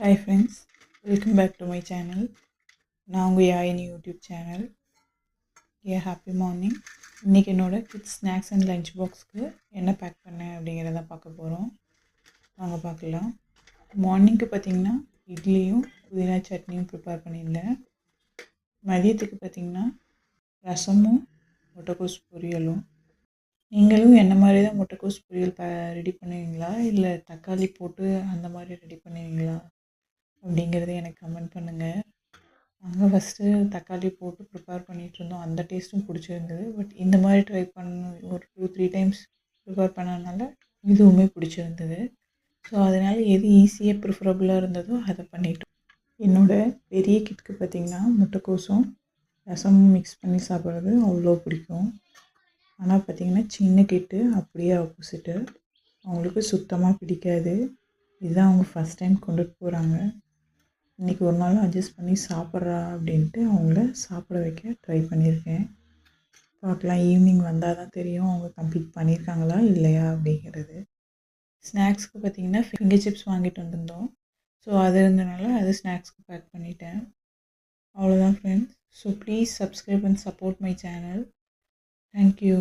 Hi friends welcome back to my channel நான் உங்கள் Yayini YouTube channel a happy morning இன்றைக்கி என்னோடய kids snacks and lunch பாக்ஸ்க்கு என்ன பேக் பண்ணேன் அப்படிங்கிறத பார்க்க போகிறோம் வாங்க பார்க்கலாம். மார்னிங்க்கு பார்த்திங்கன்னா இட்லியும் புதினா சட்னியும் ப்ரிப்பேர் பண்ணியிருந்தேன். மதியத்துக்கு பார்த்திங்கன்னா ரசமும் முட்டைக்கோஸ் பொரியலும். நீங்களும் என்ன மாதிரி தான் முட்டைக்கோஸ் பொரியல் ப ரெடி பண்ணுவீங்களா? இல்லை தக்காளி போட்டு அந்த மாதிரி ரெடி பண்ணுவீங்களா? அப்படிங்கிறத எனக்கு கமெண்ட் பண்ணுங்கள் நாங்கள் ஃபஸ்ட்டு தக்காளி போட்டு ப்ரிப்பேர் பண்ணிகிட்டு இருந்தோம். அந்த டேஸ்ட்டும் பிடிச்சிருந்தது. பட் இந்த மாதிரி ட்ரை பண்ண ஒரு டூ த்ரீ டைம்ஸ் ப்ரிப்பேர் பண்ணனால இதுவுமே பிடிச்சிருந்தது. ஸோ அதனால் எது ஈஸியாக ப்ரிஃபரபுளாக இருந்ததோ அதை பண்ணிட்டோம். என்னோடய பெரிய கிட்க்கு பார்த்திங்கன்னா முட்டைக்கோசும் ரசமும் மிக்ஸ் பண்ணி சாப்பிட்றது அவ்வளோ பிடிக்கும். ஆனால் பார்த்திங்கன்னா சின்ன கிட்டு அப்படியே ஆப்போசிட்டு அவங்களுக்கு சுத்தமாக பிடிக்காது. இதுதான் அவங்க ஃபஸ்ட் டைம் கொண்டுட்டு போகிறாங்க இன்றைக்கி ஒரு நாள் அட்ஜஸ்ட் பண்ணி சாப்பிட்றா அப்படின்ட்டு அவங்கள சாப்பிட வைக்க ட்ரை பண்ணியிருக்கேன். பார்க்கலாம் ஈவினிங் வந்தால் தான் தெரியும் அவங்க கம்ப்ளீட் பண்ணியிருக்காங்களா இல்லையா அப்படிங்கிறது. ஸ்நாக்ஸ்க்கு பார்த்திங்கன்னா ஃபிங்கர் சிப்ஸ் வாங்கிட்டு வந்திருந்தோம். ஸோ அது இருந்தனால அது ஸ்நாக்ஸ்க்கு பேக் பண்ணிட்டேன். அவ்வளோதான் friends so please subscribe and support my channel thank you